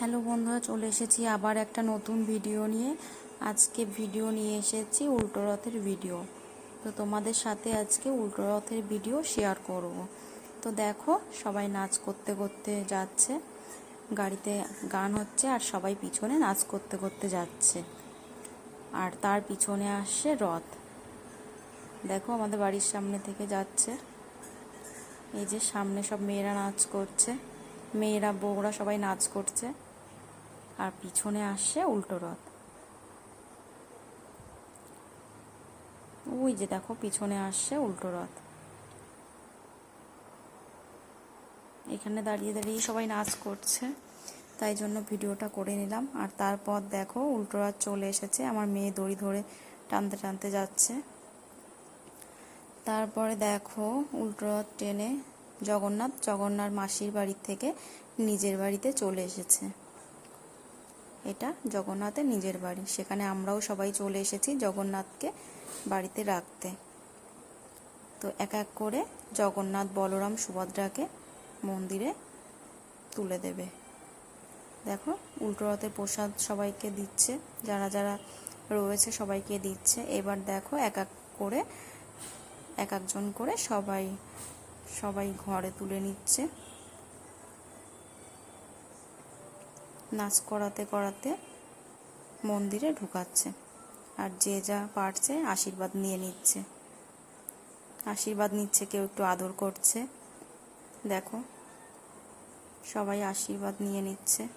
Hello বন্ধুরা, চলে এসেছি আবার একটা নতুন ভিডিও নিয়ে। আজকে ভিডিও নিয়ে এসেছি উল্টো রথের ভিডিও। তো তোমাদের সাথে আজকে উল্টো রথের ভিডিও শেয়ার করব। তো দেখো, সবাই নাচ করতে করতে যাচ্ছে। গাড়িতে গান হচ্ছে আর সবাই পিছনে নাচ করতে করতে যাচ্ছে। আর তার পিছনে আসছে রথ। দেখো আমাদের বাড়ির সামনে থেকে যাচ্ছে। এই যে সামনে সব মেয়েরা নাচ করছে। মেয়েরা, বউরা সবাই নাচ করছে। আর পিছনে আসছে উল্টো রথ। ওই যে দেখো, পিছনে আসছে উল্টো রথ। এখানে দাঁড়িয়ে দাঁড়িয়ে সবাই নাচ করছে, তাই জন্য ভিডিওটা করে নিলাম। আর তারপর দেখো, উল্টো রথ চলে এসেছে। আমার মেয়ে দড়ি ধরে টানতে টানতে যাচ্ছে। তারপরে দেখো, উল্টো রথ টেনে জগন্নাথ জগন্নাথ মাসির বাড়ি থেকে নিজের বাড়িতে চলে এসেছে। এটা জগন্নাথের নিজের বাড়ি। সেখানে আমরাও সবাই চলে এসেছি জগন্নাথকে বাড়িতে রাখতে। তো এক এক করে জগন্নাথ বলরাম সুভদ্রাকে মন্দিরে তুলে দেবে। দেখো, উল্টো রথের প্রসাদ সবাইকে দিচ্ছে, যারা যারা রয়েছে সবাইকে দিচ্ছে। এবার দেখো, এক এক করে, এক একজন করে সবাই সবাই ঘরে তুলে নিচ্ছে। নাচ করাতে করাতে মন্দিরে ঢুকাচ্ছে। আর যে যা পারছে আশীর্বাদ নিয়ে নিচ্ছে। আশীর্বাদ নিচ্ছে, কেউ একটু আদর করছে। দেখো, সবাই আশীর্বাদ নিয়ে নিচ্ছে।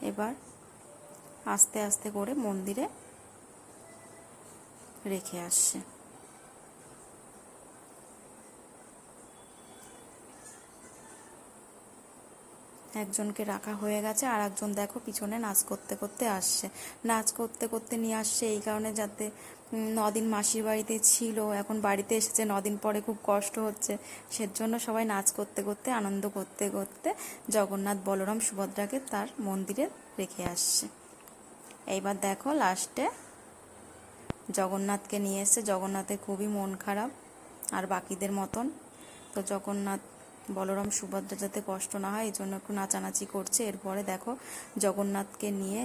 এবার আস্তে আস্তে করে মন্দিরে রেখে আসছে। একজনকে রাখা হয়ে গেছে, আর একজন দেখো পিছনে নাচ করতে করতে আসছে। নাচ করতে করতে নিয়ে আসছে এই কারণে যাতে নদিন মাসির বাড়িতে ছিল, এখন বাড়িতে এসেছে, নদিন পরে খুব কষ্ট হচ্ছে। সেজন্য সবাই নাচ করতে করতে, আনন্দ করতে করতে জগন্নাথ বলরাম সুভদ্রাকে তার মন্দিরে রেখে আসছে। এইবার দেখো লাস্টে জগন্নাথকে নিয়ে এসছে। জগন্নাথের খুবই মন খারাপ, আর বাকিদের মতন। তো জগন্নাথ বলরাম সুভদ্রা যাতে কষ্ট না হয় এই জন্য একটু নাচানাচি করছে। এরপরে দেখো জগন্নাথকে নিয়ে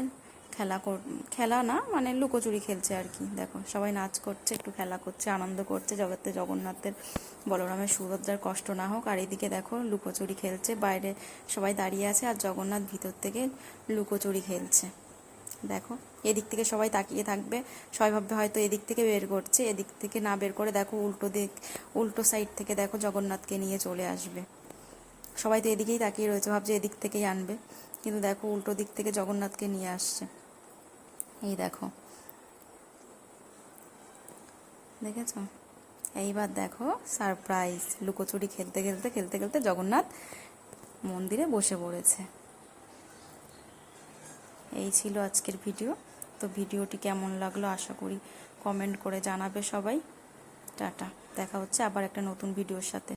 খেলা কর, খেলা না মানে লুকোচুরি খেলছে আর কি। দেখো সবাই নাচ করছে, একটু খেলা করছে, আনন্দ করছে জগতে, জগন্নাথের, বলরামের সুভদ্রার কষ্ট না হোক। আর এদিকে দেখো লুকোচুরি খেলছে, বাইরে সবাই দাঁড়িয়ে আছে আর জগন্নাথ ভিতর থেকে লুকোচুরি খেলছে। দেখো, এদিক থেকে সবাই তাকিয়ে থাকবে। সবাই ভাববে হয়তো এদিক থেকে বের করছে, এদিক থেকে না বের করে দেখো উল্টো দিক, উল্টো সাইড থেকে দেখো জগন্নাথকে নিয়ে চলে আসবে। সবাই তো এদিকেই তাকিয়ে রয়েছে, ভাবছে এদিক থেকেই আনবে। কিন্তু দেখো উল্টো দিক থেকে জগন্নাথকে নিয়ে আসছে। এই দেখো। দেখেছ? এইবার দেখো সারপ্রাইজ লুকোচুরি খেলতে খেলতে খেলতে খেলতে জগন্নাথ মন্দিরে বসে পড়েছে। এই ছিল আজকের ভিডিও। তো ভিডিওটি কেমন লাগল আশা করি কমেন্ট করে জানাবে সবাই। টাটা। দেখা হচ্ছে আবার একটা নতুন ভিডিওর সাথে।